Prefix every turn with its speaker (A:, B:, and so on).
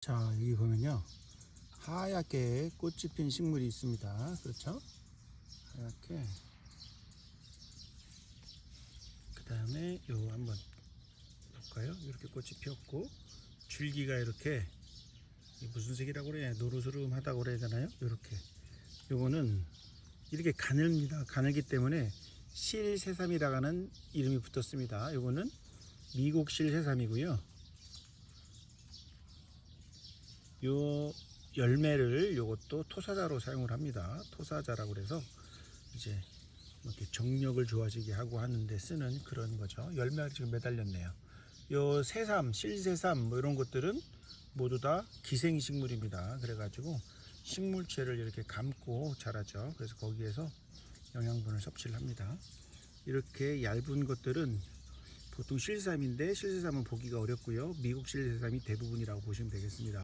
A: 자, 여기 보면요. 하얗게 꽃이 핀 식물이 있습니다. 그렇죠? 하얗게. 그 다음에 요 한번 볼까요? 이렇게 꽃이 피었고, 줄기가 이렇게, 무슨 색이라고 그래? 노르스름하다고 그래야 되나요? 이렇게. 요거는 이렇게 가늘입니다. 가늘기 때문에 실새삼이라고 하는 이름이 붙었습니다. 요거는 미국 실새삼이고요. 요 열매를 요것도 토사자로 사용을 합니다. 토사자라고 그래서 이제 이렇게 정력을 좋아지게 하고 하는데 쓰는 그런 거죠. 열매가 지금 매달렸네요. 요 새삼, 실새삼 뭐 이런 것들은 모두 다 기생식물입니다. 그래가지고 식물체를 이렇게 감고 자라죠. 그래서 거기에서 영양분을 섭취를 합니다. 이렇게 얇은 것들은 보통 실새삼인데 실새삼은 보기가 어렵고요. 미국 실새삼이 대부분이라고 보시면 되겠습니다.